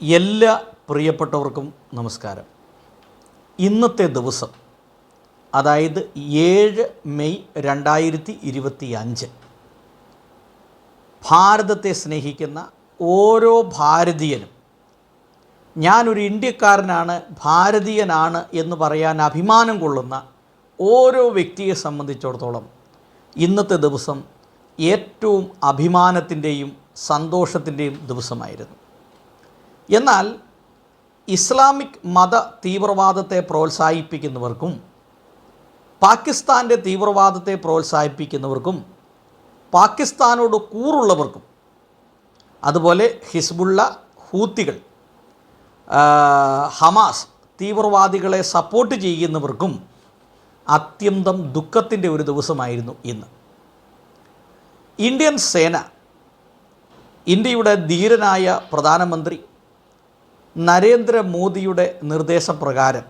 എല്ലാ പ്രിയപ്പെട്ടവർക്കും നമസ്കാരം. ഇന്നത്തെ ദിവസം അതായത് ഏഴ് മെയ് രണ്ടായിരത്തി ഇരുപത്തി അഞ്ച് ഭാരതത്തെ സ്നേഹിക്കുന്ന ഓരോ ഭാരതീയനും ഞാനൊരു ഇന്ത്യക്കാരനാണ് ഭാരതീയനാണ് എന്ന് പറയാൻ അഭിമാനം കൊള്ളുന്ന ഓരോ വ്യക്തിയെ സംബന്ധിച്ചിടത്തോളം ഇന്നത്തെ ദിവസം ഏറ്റവും അഭിമാനത്തിന്റെയും സന്തോഷത്തിന്റെയും ദിവസമായിരുന്നു. എന്നാൽ ഇസ്ലാമിക് മത തീവ്രവാദത്തെ പ്രോത്സാഹിപ്പിക്കുന്നവർക്കും പാകിസ്ഥാന്റെ തീവ്രവാദത്തെ പ്രോത്സാഹിപ്പിക്കുന്നവർക്കും പാകിസ്ഥാനോട് കൂറുള്ളവർക്കും അതുപോലെ ഹിസ്ബുള്ള ഹൂത്തികൾ ഹമാസ് തീവ്രവാദികളെ സപ്പോർട്ട് ചെയ്യുന്നവർക്കും അത്യന്തം ദുഃഖത്തിന്റെ ഒരു ദിവസമായിരുന്നു ഇന്ന്. ഇന്ത്യൻ സേന ഇന്ത്യയുടെ ധീരനായ പ്രധാനമന്ത്രി നരേന്ദ്രമോദിയുടെ നിർദ്ദേശപ്രകാരം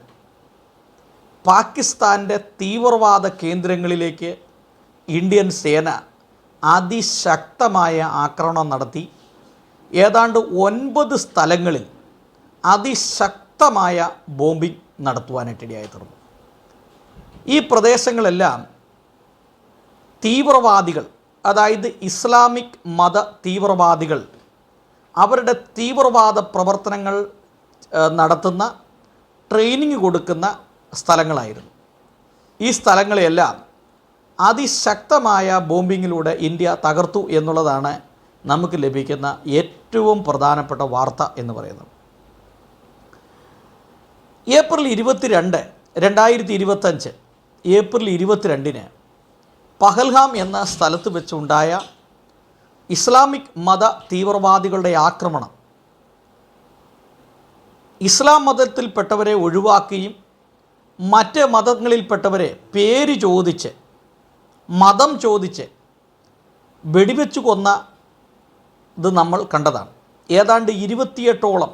പാകിസ്ഥാന്റെ തീവ്രവാദ കേന്ദ്രങ്ങളിലേക്ക് ഇന്ത്യൻ സേന അതിശക്തമായ ആക്രമണം നടത്തി. ഏതാണ്ട് ഒൻപത് സ്ഥലങ്ങളിൽ അതിശക്തമായ ബോംബിംഗ് നടത്തുവാനായിട്ടിടയായി തീർന്നു ഈ പ്രദേശങ്ങളെല്ലാം തീവ്രവാദികൾ അതായത് ഇസ്ലാമിക് മത തീവ്രവാദികൾ അവരുടെ തീവ്രവാദ പ്രവർത്തനങ്ങൾ നടത്തുന്ന ട്രെയിനിങ് കൊടുക്കുന്ന സ്ഥലങ്ങളായിരുന്നു. ഈ സ്ഥലങ്ങളെല്ലാം അതിശക്തമായ ബോംബിങ്ങിലൂടെ ഇന്ത്യ തകർത്തു എന്നുള്ളതാണ് നമുക്ക് ലഭിക്കുന്ന ഏറ്റവും പ്രധാനപ്പെട്ട വാർത്ത എന്ന് പറയുന്നത്. ഏപ്രിൽ ഇരുപത്തിരണ്ട് രണ്ടായിരത്തി ഇരുപത്തഞ്ച് ഏപ്രിൽ ഇരുപത്തിരണ്ടിന് പഹൽഗാം എന്ന സ്ഥലത്ത് വെച്ചുണ്ടായ ഇസ്ലാമിക് മത തീവ്രവാദികളുടെ ആക്രമണം. ഇസ്ലാം മതത്തിൽപ്പെട്ടവരെ ഒഴിവാക്കുകയും മറ്റ് മതങ്ങളിൽപ്പെട്ടവരെ പേര് ചോദിച്ച് മതം ചോദിച്ച് വെടിവെച്ചു കൊന്ന ഇത് നമ്മൾ കണ്ടതാണ്. ഏതാണ്ട് ഇരുപത്തിയെട്ടോളം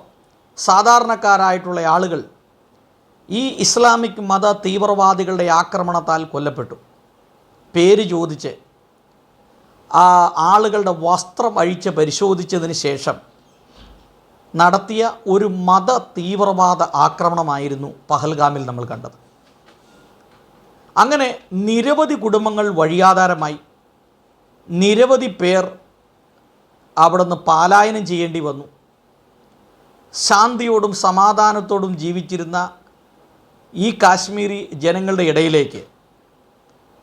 സാധാരണക്കാരായിട്ടുള്ള ആളുകൾ ഈ ഇസ്ലാമിക് മത തീവ്രവാദികളുടെ ആക്രമണത്താൽ കൊല്ലപ്പെട്ടു. പേര് ചോദിച്ച് ആ ആളുകളുടെ വസ്ത്രം അഴിച്ച് പരിശോധിച്ചതിന് ശേഷം നടത്തിയ ഒരു മത തീവ്രവാദ ആക്രമണമായിരുന്നു പഹൽഗാമിൽ നമ്മൾ കണ്ടത്. അങ്ങനെ നിരവധി കുടുംബങ്ങൾ വഴിയാധാരമായി നിരവധി പേർ അവിടുന്ന് പാലായനം ചെയ്യേണ്ടി വന്നു. ശാന്തിയോടും സമാധാനത്തോടും ജീവിച്ചിരുന്ന ഈ കാശ്മീരി ജനങ്ങളുടെ ഇടയിലേക്ക്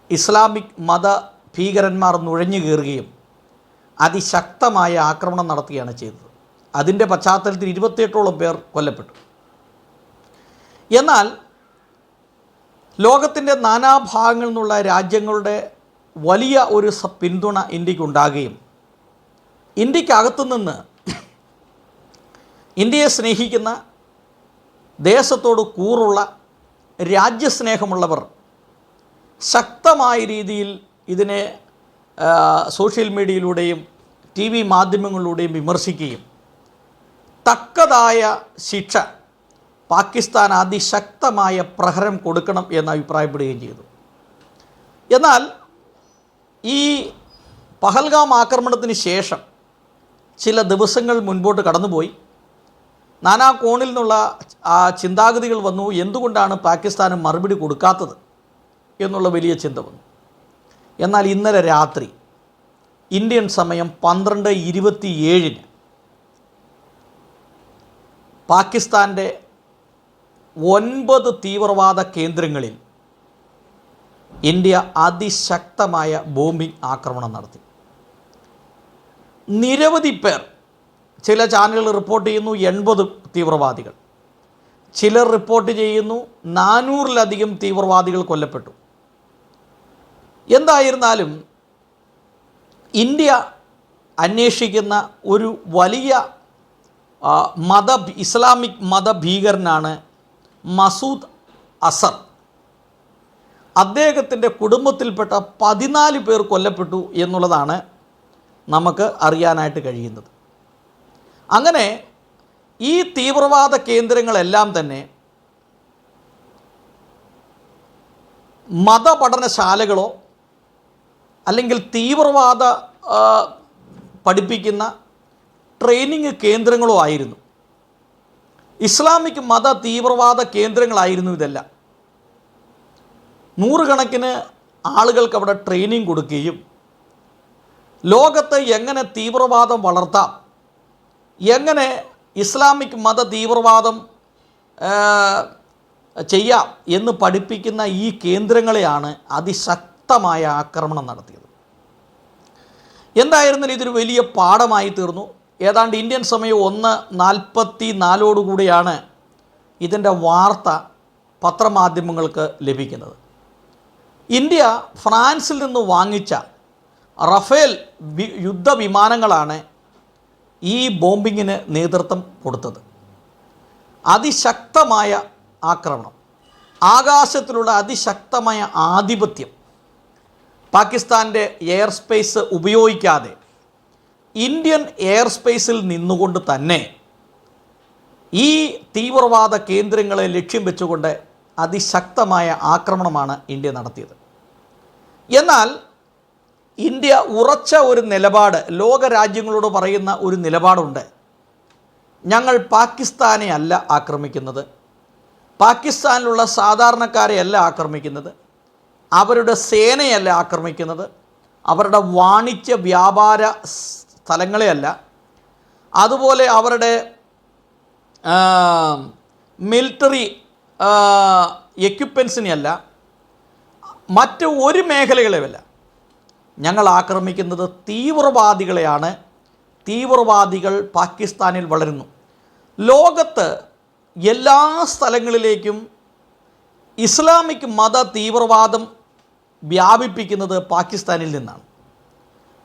ഇസ്ലാമിക് മത ഭീകരന്മാർ നുഴഞ്ഞു കയറുകയും അതിശക്തമായ ആക്രമണം നടത്തുകയാണ് ചെയ്തത്. അതിന്റെ പശ്ചാത്തലത്തിൽ ഇരുപത്തിയെട്ടോളം പേർ കൊല്ലപ്പെട്ടു. എന്നാൽ ലോകത്തിന്റെ നാനാഭാഗങ്ങളിൽ നിന്നുള്ള രാജ്യങ്ങളുടെ വലിയ ഒരു പിന്തുണ ഇന്ത്യക്കുണ്ടാകുകയും ഇന്ത്യക്കകത്തു നിന്ന് ഇന്ത്യയെ സ്നേഹിക്കുന്ന ദേശത്തോട് കൂറുള്ള രാജ്യസ്നേഹമുള്ളവർ ശക്തമായ രീതിയിൽ ഇതിനെ സോഷ്യൽ മീഡിയയിലൂടെയും ടി വി മാധ്യമങ്ങളിലൂടെയും വിമർശിക്കുകയും തക്കതായ ശിക്ഷ പാകിസ്ഥാൻ അതിശക്തമായ പ്രഹരം കൊടുക്കണം എന്ന് അഭിപ്രായപ്പെടുകയും ചെയ്തു. എന്നാൽ ഈ പഹൽഗാം ആക്രമണത്തിന് ശേഷം ചില ദിവസങ്ങൾ മുൻപോട്ട് കടന്നുപോയി. നാനാ കോണിൽ നിന്നുള്ള ആ ചിന്താഗതികൾ വന്നു. എന്തുകൊണ്ടാണ് പാകിസ്ഥാന് മറുപടി കൊടുക്കാത്തത് എന്നുള്ള വലിയ ചിന്ത വന്നു. എന്നാൽ ഇന്നലെ രാത്രി ഇന്ത്യൻ സമയം പന്ത്രണ്ട് ഇരുപത്തിയേഴിന് പാകിസ്ഥാന്റെ ഒൻപത് തീവ്രവാദ കേന്ദ്രങ്ങളിൽ ഇന്ത്യ അതിശക്തമായ ബോംബിംഗ് ആക്രമണം നടത്തി. നിരവധി പേർ ചില ചാനലുകൾ റിപ്പോർട്ട് ചെയ്യുന്നു എൺപത് തീവ്രവാദികൾ. ചിലർ റിപ്പോർട്ട് ചെയ്യുന്നു നാനൂറിലധികം തീവ്രവാദികൾ കൊല്ലപ്പെട്ടു. എന്തായിരുന്നാലും ഇന്ത്യ അന്വേഷിക്കുന്ന ഒരു വലിയ മത ഇസ്ലാമിക് മതഭീകരനാണ് മസൂദ് അസർ. അദ്ദേഹത്തിന്റെ കുടുംബത്തിൽപ്പെട്ട പതിനാല് പേർ കൊല്ലപ്പെട്ടു എന്നുള്ളതാണ് നമുക്ക് അറിയാനായിട്ട് കഴിയുന്നത്. അങ്ങനെ ഈ തീവ്രവാദ കേന്ദ്രങ്ങളെല്ലാം തന്നെ മതപഠനശാലകളോ അല്ലെങ്കിൽ തീവ്രവാദ പഠിപ്പിക്കുന്ന ട്രെയിനിങ് കേന്ദ്രങ്ങളോ ആയിരുന്നു. ഇസ്ലാമിക് മത തീവ്രവാദ കേന്ദ്രങ്ങളായിരുന്നു ഇതെല്ലാം. നൂറുകണക്കിന് ആളുകൾക്ക് അവിടെ ട്രെയിനിങ് കൊടുക്കുകയും ലോകത്തെ എങ്ങനെ തീവ്രവാദം വളർത്താം എങ്ങനെ ഇസ്ലാമിക് മത തീവ്രവാദം ചെയ്യാം എന്ന് പഠിപ്പിക്കുന്ന ഈ കേന്ദ്രങ്ങളെയാണ് അതിശക്തമായ ആക്രമണം നടത്തിയത്. എന്തായിരുന്നാലും ഇതൊരു വലിയ പാഠമായി തീർന്നു. ഏതാണ്ട് ഇന്ത്യൻ സമയം ഒന്ന് നാൽപ്പത്തി നാലോടുകൂടിയാണ് ഇതിന്റെ വാർത്ത പത്രമാധ്യമങ്ങൾക്ക് ലഭിക്കുന്നത്. ഇന്ത്യ ഫ്രാൻസിൽ നിന്ന് വാങ്ങിച്ച റഫേൽ യുദ്ധവിമാനങ്ങളാണ് ഈ ബോംബിങ്ങിന് നേതൃത്വം കൊടുത്തത്. അതിശക്തമായ ആക്രമണം. ആകാശത്തിലുള്ള അതിശക്തമായ ആധിപത്യം. പാകിസ്ഥാന്റെ എയർ സ്പേസ് ഉപയോഗിക്കാതെ ഇന്ത്യൻ എയർ സ്പേസിൽ നിന്നുകൊണ്ട് തന്നെ ഈ തീവ്രവാദ കേന്ദ്രങ്ങളെ ലക്ഷ്യം വെച്ചുകൊണ്ട് അതിശക്തമായ ആക്രമണമാണ് ഇന്ത്യ നടത്തിയത്. എന്നാൽ ഇന്ത്യ ഉറച്ച ഒരു നിലപാട് ലോക രാജ്യങ്ങളോട് പറയുന്ന ഒരു നിലപാടുണ്ട്. ഞങ്ങൾ പാകിസ്ഥാനെ അല്ല ആക്രമിക്കുന്നത്. പാകിസ്ഥാനിലുള്ള സാധാരണക്കാരെ അല്ല ആക്രമിക്കുന്നത്. അവരുടെ സേനയല്ല ആക്രമിക്കുന്നത്. അവരുടെ വാണിജ്യ വ്യാപാര സ്ഥലങ്ങളെയല്ല. അതുപോലെ അവരുടെ മിലിറ്ററി എക്യുപ്മെൻസിനെയല്ല മറ്റ് ഒരു മേഖലകളെയല്ല ഞങ്ങൾ ആക്രമിക്കുന്നത് തീവ്രവാദികളെയാണ്. തീവ്രവാദികൾ പാകിസ്ഥാനിൽ വളരുന്നു. ലോകത്ത് എല്ലാ സ്ഥലങ്ങളിലേക്കും ഇസ്ലാമിക് മത തീവ്രവാദം വ്യാപിപ്പിക്കുന്നത് പാകിസ്ഥാനിൽ നിന്നാണ്.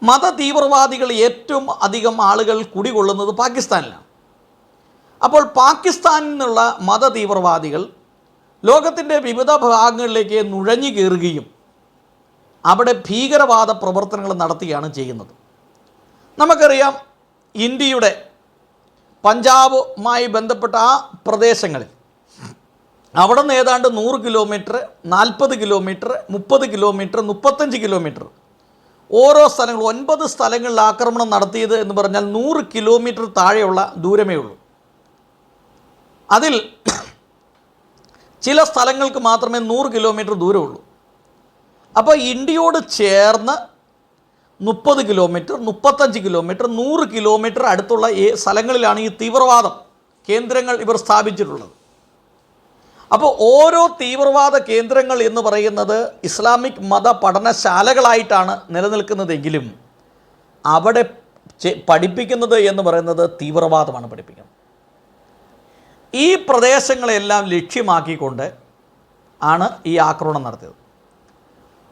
മത തീവ്രവാദികൾ ഏറ്റവും അധികം ആളുകൾ കുടികൊള്ളുന്നത് പാകിസ്ഥാനിലാണ്. അപ്പോൾ പാകിസ്ഥാനിൽ നിന്നുള്ള മത തീവ്രവാദികൾ ലോകത്തിന്റെ വിവിധ ഭാഗങ്ങളിലേക്ക് നുഴഞ്ഞു കയറുകയും അവിടെ ഭീകരവാദ പ്രവർത്തനങ്ങൾ നടത്തുകയാണ് ചെയ്യുന്നത്. നമുക്കറിയാം ഇന്ത്യയുടെ പഞ്ചാബുമായി ബന്ധപ്പെട്ട ആ പ്രദേശങ്ങളിൽ അവിടെ നിന്ന് ഏതാണ്ട് നൂറ് കിലോമീറ്റർ നാൽപ്പത് കിലോമീറ്റർ മുപ്പത് കിലോമീറ്റർ മുപ്പത്തഞ്ച് കിലോമീറ്റർ ഓരോ സ്ഥലങ്ങൾ ഒൻപത് സ്ഥലങ്ങളിൽ ആക്രമണം നടത്തിയത് എന്ന് പറഞ്ഞാൽ നൂറ് കിലോമീറ്റർ താഴെയുള്ള ദൂരമേ ഉള്ളൂ. അതിൽ ചില സ്ഥലങ്ങൾക്ക് മാത്രമേ നൂറ് കിലോമീറ്റർ ദൂരമുള്ളൂ അപ്പോൾ ഇന്ത്യയോട് ചേർന്ന് മുപ്പത് കിലോമീറ്റർ മുപ്പത്തഞ്ച് കിലോമീറ്റർ നൂറ് കിലോമീറ്റർ അടുത്തുള്ള സ്ഥലങ്ങളിലാണ് ഈ തീവ്രവാദം കേന്ദ്രങ്ങൾ ഇവർ സ്ഥാപിച്ചിട്ടുള്ളത്. അപ്പോൾ ഓരോ തീവ്രവാദ കേന്ദ്രങ്ങൾ എന്ന് പറയുന്നത് ഇസ്ലാമിക് മത പഠനശാലകളായിട്ടാണ് നിലനിൽക്കുന്നതെങ്കിലും അവിടെ പഠിപ്പിക്കുന്നത് എന്ന് പറയുന്നത് തീവ്രവാദമാണ് പഠിപ്പിക്കുന്നത്. ഈ പ്രദേശങ്ങളെല്ലാം ലക്ഷ്യമാക്കിക്കൊണ്ട് ആണ് ഈ ആക്രമണം നടത്തിയത്.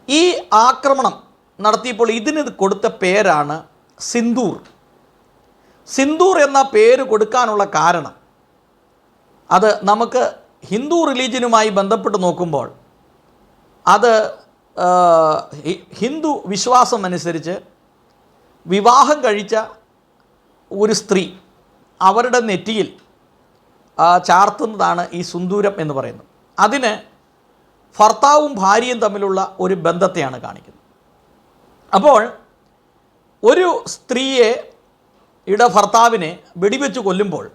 ഈ ആക്രമണം നടത്തിയപ്പോൾ ഇതിന് കൊടുത്ത പേരാണ് സിന്ദൂർ. സിന്ദൂർ എന്ന പേര് കൊടുക്കാനുള്ള കാരണം അത് നമുക്ക് ഹിന്ദു റിലീജിയനുമായി ബന്ധപ്പെട്ട് നോക്കുമ്പോൾ അത് ഹിന്ദു വിശ്വാസം അനുസരിച്ച് വിവാഹം കഴിച്ച ഒരു സ്ത്രീ അവരുടെ നെറ്റിയിൽ ചാർത്തുന്നതാണ് ഈ സുന്ദൂരം എന്ന് പറയുന്നത്. അതിന് ഭർത്താവും ഭാര്യയും തമ്മിലുള്ള ഒരു ബന്ധത്തെയാണ് കാണിക്കുന്നത്. അപ്പോൾ ഒരു സ്ത്രീയെ ഇട ഭർത്താവിനെ വെടിവെച്ച് കൊല്ലുമ്പോൾ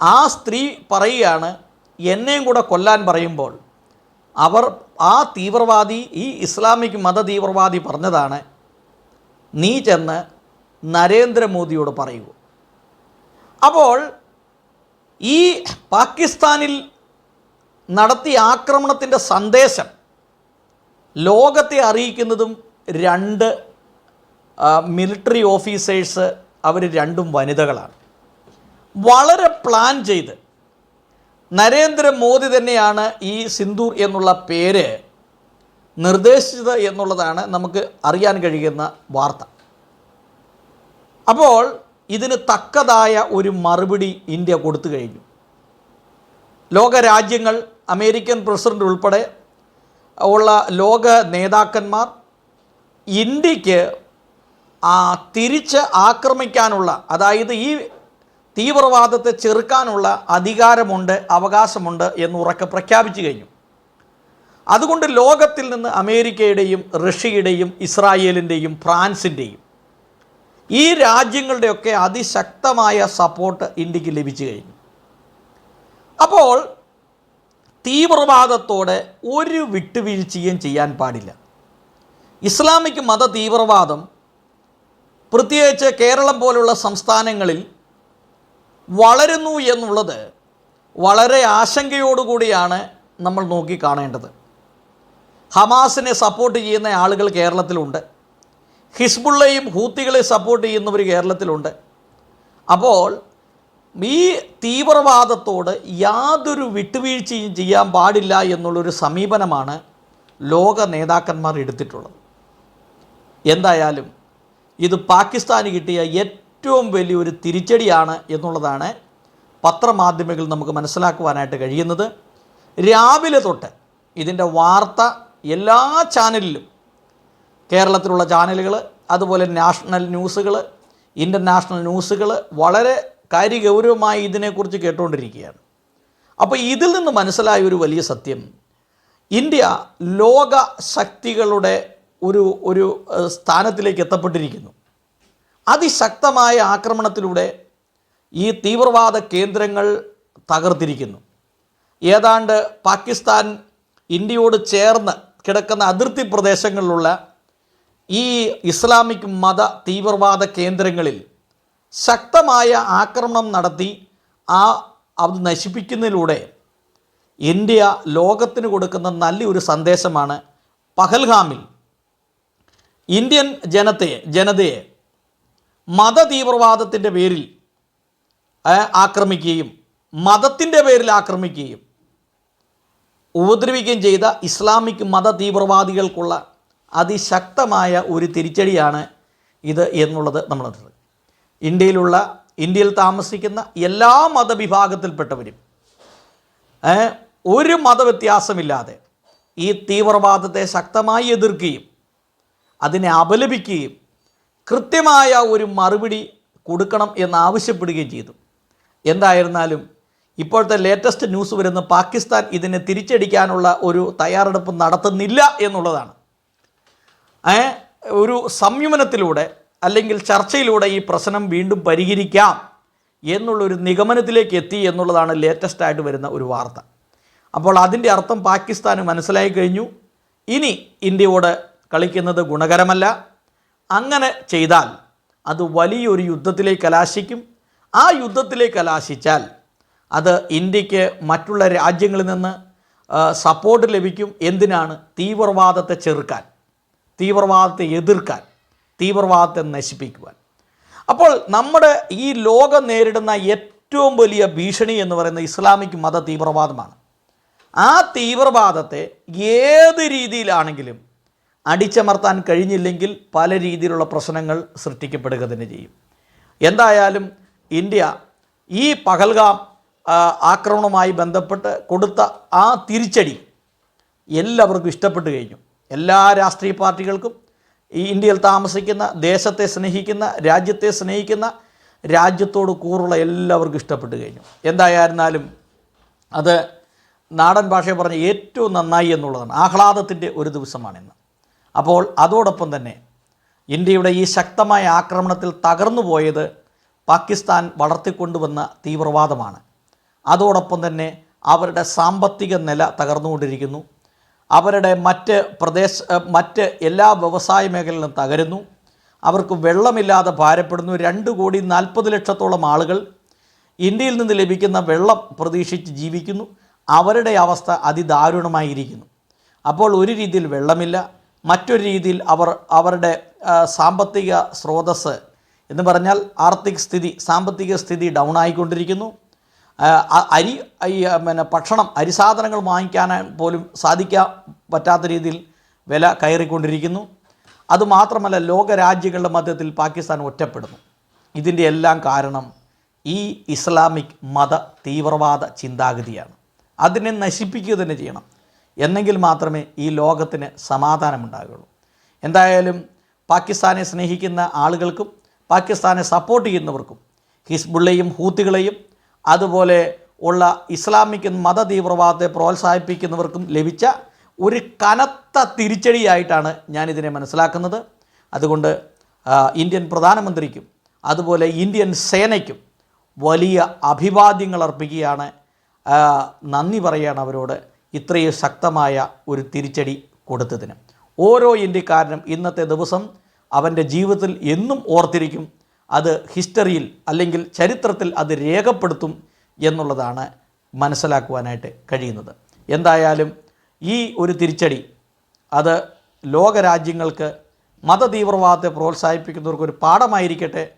ആ സ്ത്രീ പറയുകയാണ് എന്നെയും കൂടെ കൊല്ലാൻ പറയുമ്പോൾ അവർ ആ തീവ്രവാദി ഈ ഇസ്ലാമിക് മത തീവ്രവാദി പറഞ്ഞതാണ് നീ ചെന്ന് നരേന്ദ്രമോദിയോട് പറയൂ. അപ്പോൾ ഈ പാകിസ്ഥാനിൽ നടത്തിയ ആക്രമണത്തിന്റെ സന്ദേശം ലോകത്തെ അറിയിക്കുന്നതും രണ്ട് മിലിറ്ററി ഓഫീസേഴ്സ് അവർ രണ്ടും വനിതകളാണ്. വളരെ പ്ലാൻ ചെയ്ത് നരേന്ദ്രമോദി തന്നെയാണ് ഈ സിന്ദൂർ എന്നുള്ള പേര് നിർദ്ദേശിച്ചത് എന്നുള്ളതാണ് നമുക്ക് അറിയാൻ കഴിയുന്ന വാർത്ത. അപ്പോൾ ഇതിന് തക്കതായ ഒരു മറുപടി ഇന്ത്യ കൊടുത്തു കഴിഞ്ഞു. ലോകരാജ്യങ്ങൾ അമേരിക്കൻ പ്രസിഡന്റ് ഉൾപ്പെടെ ഉള്ള ലോക നേതാക്കന്മാർ ഇന്ത്യയ്ക്ക് തിരിച്ച് ആക്രമിക്കാനുള്ള അതായത് ഈ തീവ്രവാദത്തെ ചെറുക്കാനുള്ള അധികാരമുണ്ട് അവകാശമുണ്ട് എന്ന് ഉറക്കെ പ്രഖ്യാപിച്ചു കഴിഞ്ഞു. അതുകൊണ്ട് ലോകത്തിൽ നിന്ന് അമേരിക്കയുടെയും റഷ്യയുടെയും ഇസ്രായേലിന്റെയും ഫ്രാൻസിന്റെയും ഈ രാജ്യങ്ങളുടെയൊക്കെ അതിശക്തമായ സപ്പോർട്ട് ഇന്ത്യയ്ക്ക് ലഭിച്ചു കഴിഞ്ഞു. അപ്പോൾ തീവ്രവാദത്തോടെ ഒരു വിട്ടുവീഴ്ചയും ചെയ്യാൻ പാടില്ല. ഇസ്ലാമിക് മത തീവ്രവാദം പ്രത്യേകിച്ച് കേരളം പോലുള്ള സംസ്ഥാനങ്ങളിൽ വളരുന്നു എന്നുള്ളത് വളരെ ആശങ്കയോടുകൂടിയാണ് നമ്മൾ നോക്കി കാണേണ്ടത്. ഹമാസിനെ സപ്പോർട്ട് ചെയ്യുന്ന ആളുകൾ കേരളത്തിലുണ്ട്. ഹിസ്ബുള്ളയും ഹൂത്തികളെ സപ്പോർട്ട് ചെയ്യുന്നവർ കേരളത്തിലുണ്ട്. അപ്പോൾ ഈ തീവ്രവാദത്തോട് യാതൊരു വിട്ടുവീഴ്ചയും ചെയ്യാൻ പാടില്ല എന്നുള്ളൊരു സമീപനമാണ് ലോക നേതാക്കന്മാർ എടുത്തിട്ടുള്ളത്. എന്തായാലും ഇത് പാകിസ്ഥാന് കിട്ടിയ ഏറ്റവും വലിയൊരു തിരിച്ചടിയാണ് എന്നുള്ളതാണ് പത്രമാധ്യമങ്ങൾ നമുക്ക് മനസ്സിലാക്കുവാനായിട്ട് കഴിയുന്നത്. രാവിലെ തൊട്ട് ഇതിന്റെ വാർത്ത എല്ലാ ചാനലിലും കേരളത്തിലുള്ള ചാനലുകൾ അതുപോലെ നാഷണൽ ന്യൂസുകൾ ഇന്റർനാഷണൽ ന്യൂസുകൾ വളരെ കാര്യഗൗരവമായി ഇതിനെക്കുറിച്ച് കേട്ടുകൊണ്ടിരിക്കുകയാണ്. അപ്പോൾ ഇതിൽ നിന്ന് മനസ്സിലായ ഒരു വലിയ സത്യം ഇന്ത്യ ലോക ശക്തികളുടെ ഒരു ഒരു സ്ഥാനത്തിലേക്ക് എത്തപ്പെട്ടിരിക്കുന്നു. അതിശക്തമായ ആക്രമണത്തിലൂടെ ഈ തീവ്രവാദ കേന്ദ്രങ്ങൾ തകർത്തിരിക്കുന്നു. ഏതാണ്ട് പാകിസ്ഥാൻ ഇന്ത്യയോട് ചേർന്ന് കിടക്കുന്ന അതിർത്തി പ്രദേശങ്ങളിലുള്ള ഈ ഇസ്ലാമിക് മത തീവ്രവാദ കേന്ദ്രങ്ങളിൽ ശക്തമായ ആക്രമണം നടത്തി ആ അത് നശിപ്പിക്കുന്നതിലൂടെ ഇന്ത്യ ലോകത്തിന് കൊടുക്കുന്ന നല്ലൊരു സന്ദേശമാണ് പഹൽഗാമിൽ. ഇന്ത്യൻ ജനതയെ ജനതയെ മത തീവ്രവാദത്തിന്റെ പേരിൽ ആക്രമിക്കുകയും മതത്തിന്റെ പേരിൽ ആക്രമിക്കുകയും ഉപദ്രവിക്കുകയും ചെയ്ത ഇസ്ലാമിക് മത തീവ്രവാദികൾക്കുള്ള അതിശക്തമായ ഒരു തിരിച്ചടിയാണ് ഇത് എന്നുള്ളത് നമ്മൾ ഇന്ത്യയിലുള്ള ഇന്ത്യയിൽ താമസിക്കുന്ന എല്ലാ മതവിഭാഗത്തിൽപ്പെട്ടവരും ഒരു മതവ്യത്യാസമില്ലാതെ ഈ തീവ്രവാദത്തെ ശക്തമായി എതിർക്കുകയും അതിനെ അപലപിക്കുകയും കൃത്യമായ ഒരു മറുപടി കൊടുക്കണം എന്നാവശ്യപ്പെടുകയും ചെയ്തു. എന്തായിരുന്നാലും ഇപ്പോഴത്തെ ലേറ്റസ്റ്റ് ന്യൂസ് വരുന്ന പാകിസ്ഥാൻ ഇതിനെ തിരിച്ചടിക്കാനുള്ള ഒരു തയ്യാറെടുപ്പ് നടത്തുന്നില്ല എന്നുള്ളതാണ്. ഒരു സംയമനത്തിലൂടെ അല്ലെങ്കിൽ ചർച്ചയിലൂടെ ഈ പ്രശ്നം വീണ്ടും പരിഹരിക്കാം എന്നുള്ളൊരു നിഗമനത്തിലേക്ക് എത്തി എന്നുള്ളതാണ് ലേറ്റസ്റ്റ് ആയിട്ട് വരുന്ന ഒരു വാർത്ത. അപ്പോൾ അതിന്റെ അർത്ഥം പാകിസ്ഥാന് മനസ്സിലായി കഴിഞ്ഞു. ഇനി ഇന്ത്യയോട് കളിക്കുന്നത് ഗുണകരമല്ല. അങ്ങനെ ചെയ്താൽ അത് വലിയൊരു യുദ്ധത്തിലേക്ക് കലാശിക്കും. ആ യുദ്ധത്തിലേക്ക് കലാശിച്ചാൽ അത് ഇന്ത്യയ്ക്ക് മറ്റുള്ള രാജ്യങ്ങളിൽ നിന്ന് സപ്പോർട്ട് ലഭിക്കും. എന്തിനാണ്? തീവ്രവാദത്തെ ചെറുക്കാൻ തീവ്രവാദത്തെ എതിർക്കാൻ തീവ്രവാദത്തെ നശിപ്പിക്കുവാൻ. അപ്പോൾ നമ്മുടെ ഈ ലോകം നേരിടുന്ന ഏറ്റവും വലിയ ഭീഷണി എന്ന് പറയുന്നത് ഇസ്ലാമിക് മത തീവ്രവാദമാണ് ആ തീവ്രവാദത്തെ ഏത് രീതിയിലാണെങ്കിലും അടിച്ചമർത്താൻ കഴിഞ്ഞില്ലെങ്കിൽ പല രീതിയിലുള്ള പ്രശ്നങ്ങൾ സൃഷ്ടിക്കപ്പെടുക തന്നെ ചെയ്യും. എന്തായാലും ഇന്ത്യ ഈ പഹൽഗാം ആക്രമണവുമായി ബന്ധപ്പെട്ട് കൊടുത്ത ആ തിരിച്ചടി എല്ലാവർക്കും ഇഷ്ടപ്പെട്ടു കഴിഞ്ഞു. എല്ലാ രാഷ്ട്രീയ പാർട്ടികൾക്കും ഈ ഇന്ത്യയിൽ താമസിക്കുന്ന ദേശത്തെ സ്നേഹിക്കുന്ന രാജ്യത്തെ സ്നേഹിക്കുന്ന രാജ്യത്തോട് കൂറുള്ള എല്ലാവർക്കും ഇഷ്ടപ്പെട്ടു കഴിഞ്ഞു. എന്തായിരുന്നാലും അത് നാടൻ ഭാഷയെ പറഞ്ഞ ഏറ്റവും നന്നായി എന്നുള്ളതാണ്. ആഹ്ലാദത്തിന്റെ ഒരു ദിവസമാണിന്ന്. അപ്പോൾ അതോടൊപ്പം തന്നെ ഇന്ത്യയുടെ ഈ ശക്തമായ ആക്രമണത്തിൽ തകർന്നു പോയത് പാകിസ്ഥാൻ വളർത്തിക്കൊണ്ടുവന്ന തീവ്രവാദമാണ്. അതോടൊപ്പം തന്നെ അവരുടെ സാമ്പത്തിക നില തകർന്നുകൊണ്ടിരിക്കുന്നു. അവരുടെ മറ്റ് പ്രദേശ മറ്റ് എല്ലാ വ്യവസായ മേഖലകളും തകരുന്നു. അവർക്ക് വെള്ളമില്ലാതെ ഭാരപ്പെടുന്നു. രണ്ട് കോടി നാൽപ്പത് ലക്ഷത്തോളം ആളുകൾ ഇന്ത്യയിൽ നിന്ന് ലഭിക്കുന്ന വെള്ളം പ്രതീക്ഷിച്ച് ജീവിക്കുന്നു. അവരുടെ അവസ്ഥ അതിദാരുണമായിരിക്കുന്നു. അപ്പോൾ ഒരു രീതിയിൽ വെള്ളമില്ല. മറ്റൊരു രീതിയിൽ അവർ അവരുടെ സാമ്പത്തിക സ്രോതസ്സ് എന്ന് പറഞ്ഞാൽ ആർത്തിക് സ്ഥിതി സാമ്പത്തിക സ്ഥിതി ഡൗൺ ആയിക്കൊണ്ടിരിക്കുന്നു. അരി പിന്നെ ഭക്ഷണം അരിസാധനങ്ങൾ വാങ്ങിക്കാൻ പോലും സാധിക്കാൻ പറ്റാത്ത രീതിയിൽ വില കയറിക്കൊണ്ടിരിക്കുന്നു. അതുമാത്രമല്ല ലോകരാജ്യങ്ങളുടെ മധ്യത്തിൽ പാകിസ്ഥാൻ ഒറ്റപ്പെടുന്നു. ഇതിന്റെ എല്ലാം കാരണം ഈ ഇസ്ലാമിക് മത തീവ്രവാദ ചിന്താഗതിയാണ്. അതിനെ നശിപ്പിക്കുക തന്നെ ചെയ്യണം. എന്നെങ്കിൽ മാത്രമേ ഈ ലോകത്തിന് സമാധാനമുണ്ടാകുള്ളൂ. എന്തായാലും പാകിസ്ഥാനെ സ്നേഹിക്കുന്ന ആളുകൾക്കും പാകിസ്ഥാനെ സപ്പോർട്ട് ചെയ്യുന്നവർക്കും ഹിസ്ബുള്ളയും ഹൂത്തികളെയും അതുപോലെ ഉള്ള ഇസ്ലാമിക് മത തീവ്രവാദത്തെ പ്രോത്സാഹിപ്പിക്കുന്നവർക്കും ലഭിച്ച ഒരു കനത്ത തിരിച്ചടിയായിട്ടാണ് ഞാനിതിനെ മനസ്സിലാക്കുന്നത്. അതുകൊണ്ട് ഇന്ത്യൻ പ്രധാനമന്ത്രിക്കും അതുപോലെ ഇന്ത്യൻ സേനയ്ക്കും വലിയ അഭിവാദ്യങ്ങൾ അർപ്പിക്കുകയാണ്. നന്ദി പറയുകയാണ് അവരോട്. ഇത്രയും ശക്തമായ ഒരു തിരിച്ചടി കൊടുത്തതിന്. ഓരോ ഇന്ത്യക്കാരനും ഇന്നത്തെ ദിവസം അവന്റെ ജീവിതത്തിൽ എന്നും ഓർത്തിരിക്കും. അത് ഹിസ്റ്ററിയിൽ അല്ലെങ്കിൽ ചരിത്രത്തിൽ അത് രേഖപ്പെടുത്തും എന്നുള്ളതാണ് മനസ്സിലാക്കുവാനായിട്ട് കഴിയുന്നത്. എന്തായാലും ഈ ഒരു തിരിച്ചടി അത് ലോകരാജ്യങ്ങൾക്ക് മതതീവ്രവാദത്തെ പ്രോത്സാഹിപ്പിക്കുന്നവർക്ക് ഒരു പാഠമായിരിക്കട്ടെ.